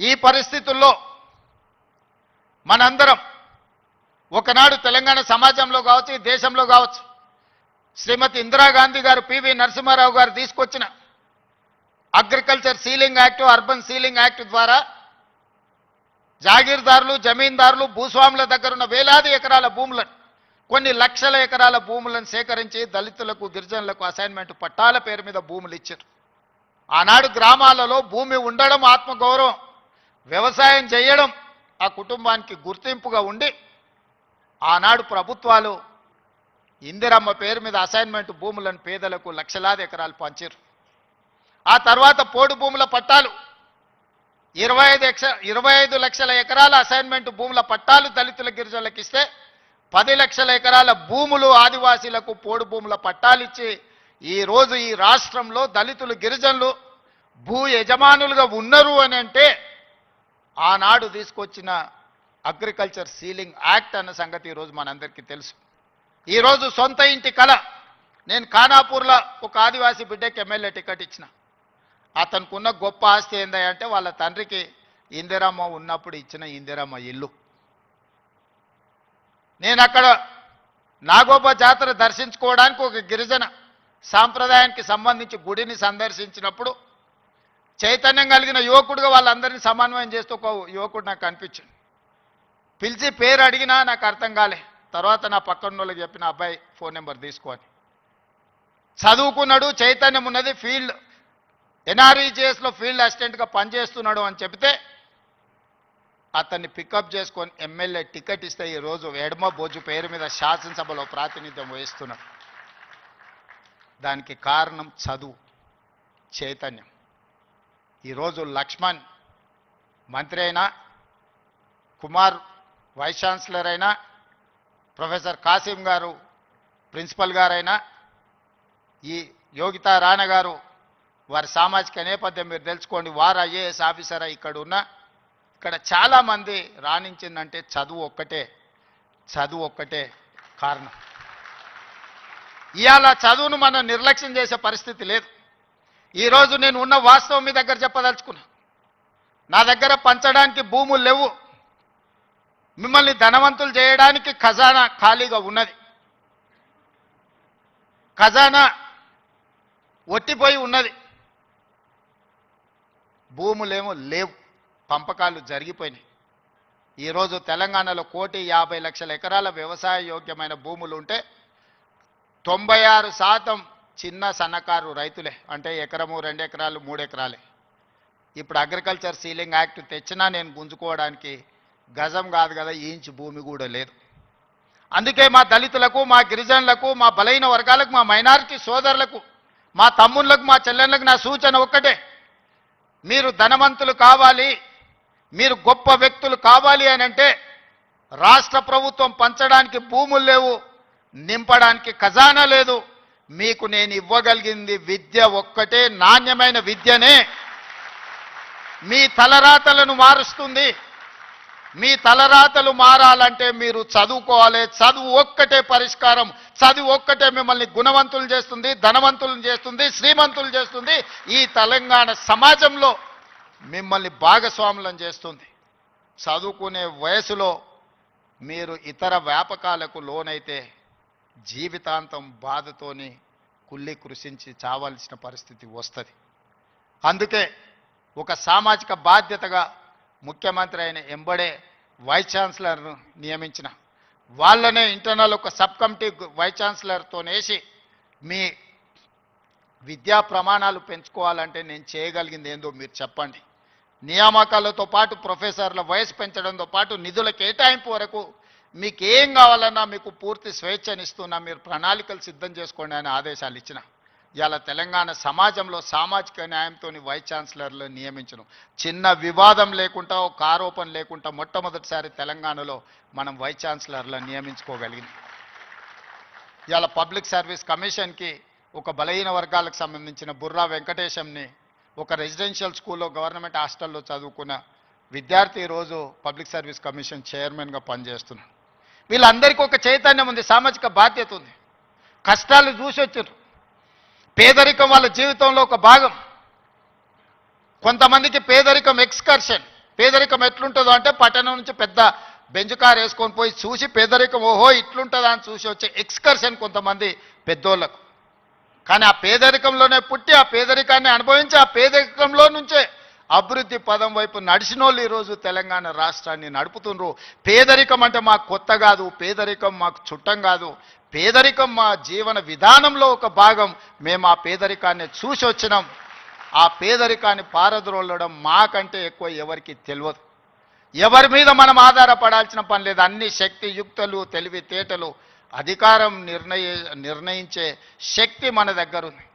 ఈ పరిస్థితుల్లో మనందరం ఒకనాడు తెలంగాణ సమాజంలో కావచ్చు ఈ దేశంలో కావచ్చు శ్రీమతి ఇందిరాగాంధీ గారు పివి నరసింహారావు గారు తీసుకొచ్చిన agriculture ceiling act urban ceiling act ద్వారా జాగీర్దారులు జమీందారులు భూస్వాముల దగ్గర ఉన్న వేలాది ఎకరాల భూములను కొన్ని లక్షల ఎకరాల భూములను సేకరించి దళితులకు గిరిజనులకు అసైన్మెంట్ పట్టాల పేరు మీద భూములు ఇచ్చారు. ఆనాడు గ్రామాలలో భూమి ఉండడం ఆత్మగౌరవం. వ్యవసాయం చేయడం ఆ కుటుంబానికి గుర్తింపుగా ఉండి ఆనాడు ప్రభుత్వాలు ఇందిరమ్మ పేరు మీద అసైన్మెంట్ భూములను పేదలకు లక్షలాది ఎకరాలు పంచారు ఆ తర్వాత పోడు భూముల పట్టాలు ఇరవై ఐదు ఎక్ష ఇరవై ఐదు లక్షల ఎకరాల అసైన్మెంట్ భూముల పట్టాలు దళితుల గిరిజనులకు ఇస్తే పది లక్షల ఎకరాల భూములు ఆదివాసీలకు పోడు భూముల పట్టాలిచ్చి ఈ రోజు ఈ రాష్ట్రంలో దళితులు గిరిజనులు భూ యజమానులుగా ఉన్నారు అని అంటే ఆనాడు తీసుకొచ్చిన అగ్రికల్చర్ సీలింగ్ యాక్ట్ అన్న సంగతి ఈరోజు మనందరికీ తెలుసు. ఈరోజు సొంత ఇంటి కళ నేను ఖానాపూర్లో ఒక ఆదివాసీ బిడ్డకి ఎమ్మెల్యే టికెట్ ఇచ్చిన. అతనికి ఉన్న గొప్ప ఆస్తి ఏందంటే వాళ్ళ తండ్రికి ఇందిరమ్మ ఉన్నప్పుడు ఇచ్చిన ఇందిరమ్మ ఇల్లు. నేను అక్కడ నాగోబా జాతర దర్శించుకోవడానికి ఒక గిరిజన సాంప్రదాయానికి సంబంధించి గుడిని సందర్శించినప్పుడు చైతన్యం కలిగిన యువకుడుగా వాళ్ళందరినీ సమన్వయం చేస్తూ ఒక యువకుడు నాకు కనిపించింది పిలిచి పేరు అడిగినా నాకు అర్థం కాలే. తర్వాత నా పక్కన వాళ్ళకి చెప్పిన అబ్బాయి ఫోన్ నెంబర్ తీసుకొని చదువుకున్నాడు చైతన్యం ఉన్నది ఫీల్డ్ ఎన్ఆర్ఈజిఎస్లో ఫీల్డ్ అసిస్టెంట్గా పనిచేస్తున్నాడు అని చెబితే అతన్ని పికప్ చేసుకొని ఎమ్మెల్యే టికెట్ ఇస్తే ఈరోజు ఎడమ బోజు పేరు మీద శాసనసభలో ప్రాతినిధ్యం వహిస్తున్నాడు. దానికి కారణం చదువు చైతన్యం. ఈరోజు లక్ష్మణ్ మంత్రి అయినా కుమార్ వైస్ ఛాన్సలర్ అయినా ప్రొఫెసర్ కాసిం గారు ప్రిన్సిపల్ గారైనా ఈ యోగితా రాణ గారు వారి సామాజిక నేపథ్యం మీరు తెలుసుకోండి. వారు ఐఏఎస్ ఆఫీసర్ ఇక్కడ ఉన్న ఇక్కడ చాలామంది రాణించిందంటే చదువు ఒక్కటే చదువు ఒక్కటే కారణం. ఇవాళ చదువును మనం నిర్లక్ష్యం చేసే పరిస్థితి లేదు. ఈరోజు నేను ఉన్న వాస్తవం మీ దగ్గర చెప్పదలుచుకున్నా. నా దగ్గర పంచడానికి భూములు లేవు. మిమ్మల్ని ధనవంతులు చేయడానికి ఖజానా ఖాళీగా ఉన్నది. ఖజానా ఒట్టిపోయి ఉన్నది. భూములేమో లేవు. పంపకాలు జరిగిపోయినాయి. ఈరోజు తెలంగాణలో కోటి యాభై లక్షల ఎకరాల వ్యవసాయ యోగ్యమైన భూములు ఉంటే తొంభై ఆరు శాతం చిన్న సన్నకారు రైతులే. అంటే ఎకరము రెండు ఎకరాలు మూడు ఎకరాలే. ఇప్పుడు అగ్రికల్చర్ సీలింగ్ యాక్ట్ తెచ్చినా నేను గుంజుకోవడానికి గజం కాదు కదా ఈ ఇంచు భూమి కూడా లేదు. అందుకే మా దళితులకు మా గిరిజనులకు మా బలైన వర్గాలకు మా మైనారిటీ సోదరులకు మా తమ్ముళ్ళకు మా చెల్లెళ్ళకు నా సూచన ఒక్కటే. మీరు ధనవంతులు కావాలి మీరు గొప్ప వ్యక్తులు కావాలి అని అంటే రాష్ట్ర ప్రభుత్వం పంచడానికి భూములు లేవు నింపడానికి ఖజానా లేదు మీకు నేను ఇవ్వగలిగింది విద్య ఒక్కటే నాణ్యమైన విద్యనే. మీ తలరాతలను మారుస్తుంది. మీ తలరాతలు మారాలంటే మీరు చదువుకోవాలి. చదువు ఒక్కటే పరిష్కారం. చదువు ఒక్కటే మిమ్మల్ని గుణవంతులు చేస్తుంది ధనవంతులను చేస్తుంది శ్రీమంతులు చేస్తుంది. ఈ తెలంగాణ సమాజంలో మిమ్మల్ని భాగస్వాములను చేస్తుంది. చదువుకునే వయసులో మీరు ఇతర వ్యాపకాలకు లోనైతే జీవితాంతం బాధతోని కుళ్ళి కృషించి చావాల్సిన పరిస్థితి వస్తుంది. అందుకే ఒక సామాజిక బాధ్యతగా ముఖ్యమంత్రి అయిన ఎంబడే వైస్ ఛాన్సలర్ను నియమించిన వాళ్ళనే ఇంటర్నల్ ఒక సబ్ కమిటీ వైస్ ఛాన్సలర్తో వేసి మీ విద్యా ప్రమాణాలు పెంచుకోవాలంటే నేను చేయగలిగింది ఏందో మీరు చెప్పండి. నియామకాలతో పాటు ప్రొఫెసర్ల వయసు పెంచడంతో పాటు నిధుల కేటాయింపు వరకు మీకు ఏం కావాలన్నా మీకు పూర్తి స్వేచ్ఛనిస్తున్నా మీరు ప్రణాళికలు సిద్ధం చేసుకోండి అని ఆదేశాలు ఇచ్చిన. ఇవాళ తెలంగాణ సమాజంలో సామాజిక న్యాయంతో వైస్ ఛాన్సలర్లు నియమించడం చిన్న వివాదం లేకుండా ఒక ఆరోపణ లేకుండా మొట్టమొదటిసారి తెలంగాణలో మనం వైస్ ఛాన్సలర్లను నియమించుకోగలిగింది ఇవాళ పబ్లిక్ సర్వీస్ కమిషన్కి ఒక బలహీన వర్గాలకు సంబంధించిన బుర్రా వెంకటేశంని ఒక రెసిడెన్షియల్ స్కూల్లో గవర్నమెంట్ హాస్టల్లో చదువుకున్న విద్యార్థి ఈరోజు పబ్లిక్ సర్వీస్ కమిషన్ చైర్మన్గా పనిచేస్తున్నాడు. వీళ్ళందరికీ ఒక చైతన్యం ఉంది సామాజిక బాధ్యత ఉంది. కష్టాలు చూసి వచ్చారు. పేదరికం వాళ్ళ జీవితంలో ఒక భాగం. కొంతమందికి పేదరికం ఎక్స్కర్షన్. పేదరికం ఎట్లుంటుందో అంటే పట్టణం నుంచి పెద్ద బెంజ్ కార్ వేసుకొని పోయి చూసి పేదరికం ఓహో ఇట్లుంటుందా అని చూసి వచ్చే ఎక్స్కర్షన్ కొంతమంది పెద్దోళ్ళకు. కానీ ఆ పేదరికంలోనే పుట్టి ఆ పేదరికాన్ని అనుభవించి ఆ పేదరికంలో నుంచే అభివృద్ధి పదం వైపు నడిచిన వాళ్ళు ఈరోజు తెలంగాణ రాష్ట్రాన్ని నడుపుతుండ్రు. పేదరికం అంటే మాకు కొత్త కాదు పేదరికం మాకు చుట్టం కాదు. పేదరికం మా జీవన విధానంలో ఒక భాగం. మేము ఆ పేదరికాన్ని చూసి వచ్చినాం. ఆ పేదరికాన్ని పారద్రోలడం మాకంటే ఎక్కువ ఎవరికి తెలియదు. ఎవరి మీద మనం ఆధారపడాల్సిన పని లేదు. అన్ని శక్తి యుక్తలు తెలివితేటలు అధికారం నిర్ణయ నిర్ణయించే శక్తి మన దగ్గర ఉంది.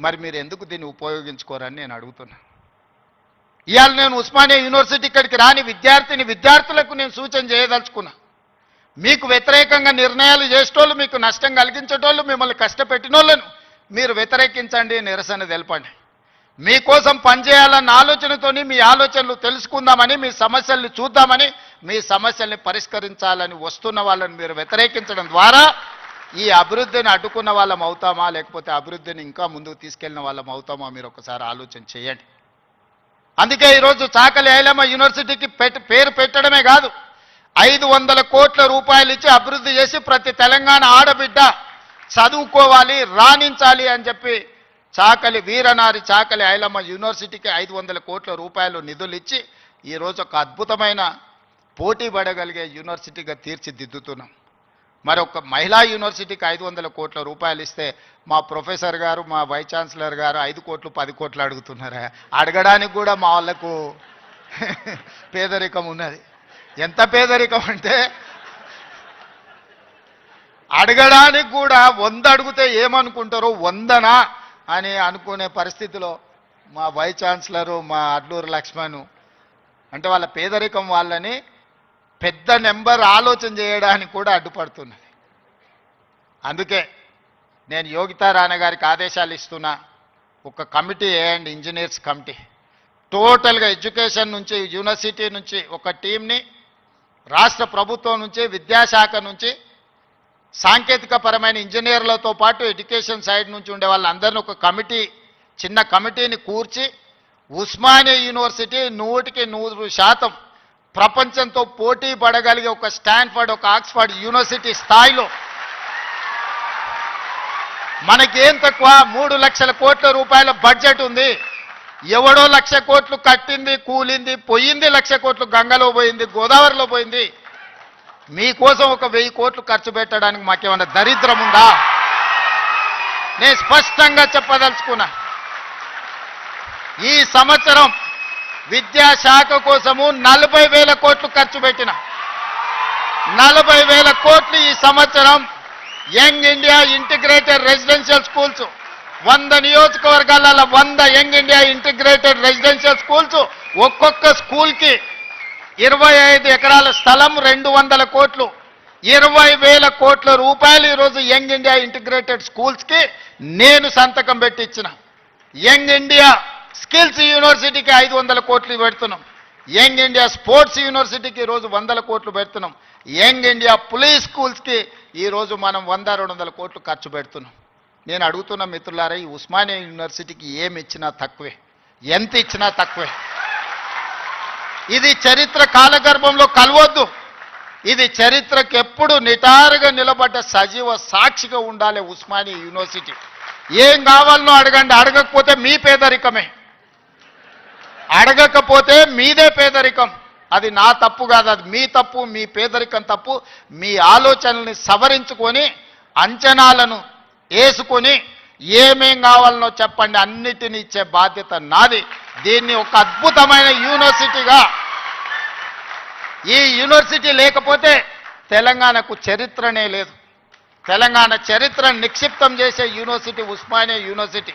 మరి మీరు ఎందుకు దీన్ని ఉపయోగించుకోరని నేను అడుగుతున్నాను ఇవాళ నేను ఉస్మానియా యూనివర్సిటీ ఇక్కడికి రాని విద్యార్థిని విద్యార్థులకు నేను సూచన చేయదలుచుకున్నా. మీకు వ్యతిరేకంగా నిర్ణయాలు చేసేటోళ్ళు మీకు నష్టం కలిగించేటోళ్ళు మిమ్మల్ని కష్టపెట్టినోళ్ళను మీరు వ్యతిరేకించండి నిరసన తెలపండి. మీకోసం పనిచేయాలన్న ఆలోచనతోని మీ ఆలోచనలు తెలుసుకుందామని మీ సమస్యల్ని చూద్దామని మీ సమస్యల్ని పరిష్కరించాలని వస్తున్న వాళ్ళని మీరు వ్యతిరేకించడం ద్వారా ఈ అభివృద్ధిని అడ్డుకున్న వాళ్ళం అవుతామా లేకపోతే అభివృద్ధిని ఇంకా ముందుకు తీసుకెళ్ళిన వాళ్ళం అవుతామా మీరు ఒకసారి ఆలోచన చేయండి. అందుకే ఈరోజు చాకలి ఐలమ్మ యూనివర్సిటీకి పేరు పెట్టడమే కాదు ఐదు వందల కోట్ల రూపాయలు ఇచ్చి అభివృద్ధి చేసి ప్రతి తెలంగాణ ఆడబిడ్డ చదువుకోవాలి రాణించాలి అని చెప్పి చాకలి వీరనారి చాకలి ఐలమ్మ యూనివర్సిటీకి ఐదు వందల కోట్ల రూపాయలు నిధులు ఇచ్చి ఈరోజు ఒక అద్భుతమైన పోటీ పడగలిగే యూనివర్సిటీగా తీర్చిదిద్దుతున్నాం. మరి ఒక మహిళా యూనివర్సిటీకి ఐదు వందల కోట్ల రూపాయలు ఇస్తే మా ప్రొఫెసర్ గారు మా వైస్ ఛాన్సలర్ గారు ఐదు కోట్లు పది కోట్లు అడుగుతున్నారా? అడగడానికి కూడా మా వాళ్ళకు పేదరికం ఉన్నది. ఎంత పేదరికం అంటే అడగడానికి కూడా వంద అడిగితే ఏమనుకుంటారో వందనా అని అనుకునే పరిస్థితిలో మా వైస్ ఛాన్సలరు మా అడ్లూరు లక్ష్మణ్ అంటే వాళ్ళ పేదరికం వాళ్ళని పెద్ద నెంబర్ ఆలోచన చేయడానికి కూడా అడ్డుపడుతున్నది. అందుకే నేను యోగితా రాణ గారికి ఆదేశాలు ఇస్తున్నా. ఒక కమిటీ వేయండి ఇంజనీర్స్ కమిటీ టోటల్గా ఎడ్యుకేషన్ నుంచి యూనివర్సిటీ నుంచి ఒక టీంని రాష్ట్ర ప్రభుత్వం నుంచి విద్యాశాఖ నుంచి సాంకేతిక పరమైన ఇంజనీర్లతో పాటు ఎడ్యుకేషన్ సైడ్ నుంచి ఉండే వాళ్ళందరినీ ఒక కమిటీ చిన్న కమిటీని కూర్చి ఉస్మానియా యూనివర్సిటీ నూటికి నూరు శాతం ప్రపంచంతో పోటీ పడగలిగే ఒక స్టాన్ఫర్డ్ ఒక ఆక్స్ఫర్డ్ యూనివర్సిటీ స్థాయిలో మనకేం తక్కువ? మూడు లక్షల కోట్ల రూపాయల బడ్జెట్ ఉంది. ఎవడో లక్ష కోట్లు కట్టింది కూలింది పోయింది లక్ష కోట్లు గంగలో పోయింది గోదావరిలో పోయింది. మీకోసం ఒక వెయ్యి కోట్లు ఖర్చు పెట్టడానికి మాకేమన్నా దరిద్రం ఉందా? నేను స్పష్టంగా చెప్పదలుచుకున్నా. ఈ సంవత్సరం విద్యాశాఖ కోసము నలభై వేల కోట్లు ఖర్చు పెట్టిన. నలభై వేల కోట్లు ఈ సంవత్సరం young India integrated residential schools. వంద నియోజకవర్గాల వంద young India integrated residential schools ఒక్కొక్క స్కూల్కి ఇరవై ఐదు ఎకరాల స్థలం రెండు వందల కోట్లు. ఇరవై వేల కోట్ల రూపాయలు ఈరోజు యంగ్ ఇండియా ఇంటిగ్రేటెడ్ స్కూల్స్కి నేను సంతకం పెట్టించిన యంగ్ ఇండియా స్కిల్స్ యూనివర్సిటీకి ఐదు వందల కోట్లు పెడుతున్నాం. యంగ్ ఇండియా స్పోర్ట్స్ యూనివర్సిటీకి ఈరోజు వందల కోట్లు పెడుతున్నాం. యంగ్ ఇండియా పులీస్ స్కూల్స్కి ఈరోజు మనం వంద రెండు వందల కోట్లు ఖర్చు పెడుతున్నాం. నేను అడుగుతున్న మిత్రులారా ఈ ఉస్మానియా యూనివర్సిటీకి ఏమి ఇచ్చినా తక్కువే. ఎంత ఇచ్చినా తక్కువే. ఇది చరిత్ర కాలగర్భంలో కలవద్దు. ఇది చరిత్రకు ఎప్పుడు నిటారుగా నిలబడ్డ సజీవ సాక్షిగా ఉండాలి ఉస్మానియా యూనివర్సిటీ. ఏం కావాలనో అడగండి అడగకపోతే మీ పేదరికమే. అడగకపోతే మీదే పేదరికం. అది నా తప్పు కాదు అది మీ తప్పు మీ పేదరికం తప్పు. మీ ఆలోచనల్ని సవరించుకొని అంచనాలను వేసుకొని ఏమేం కావాలనో చెప్పండి అన్నిటిని ఇచ్చే బాధ్యత నాది. దీన్ని ఒక అద్భుతమైన యూనివర్సిటీగా ఈ యూనివర్సిటీ లేకపోతే తెలంగాణకు చరిత్రనే లేదు. తెలంగాణ చరిత్రను నిక్షిప్తం చేసే యూనివర్సిటీ ఉస్మానియా యూనివర్సిటీ.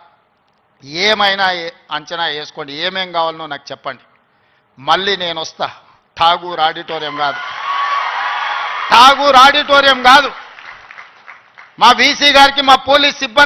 ఏమైనా అంచనా వేసుకోండి. ఏమేం కావాలనో నాకు చెప్పండి. మళ్ళీ నేను వస్తా. ఠాగూర్ ఆడిటోరియం కాదు. ఠాగూర్ ఆడిటోరియం కాదు. మా బీసీ గారికి మా పోలీస్ సిబ్బంది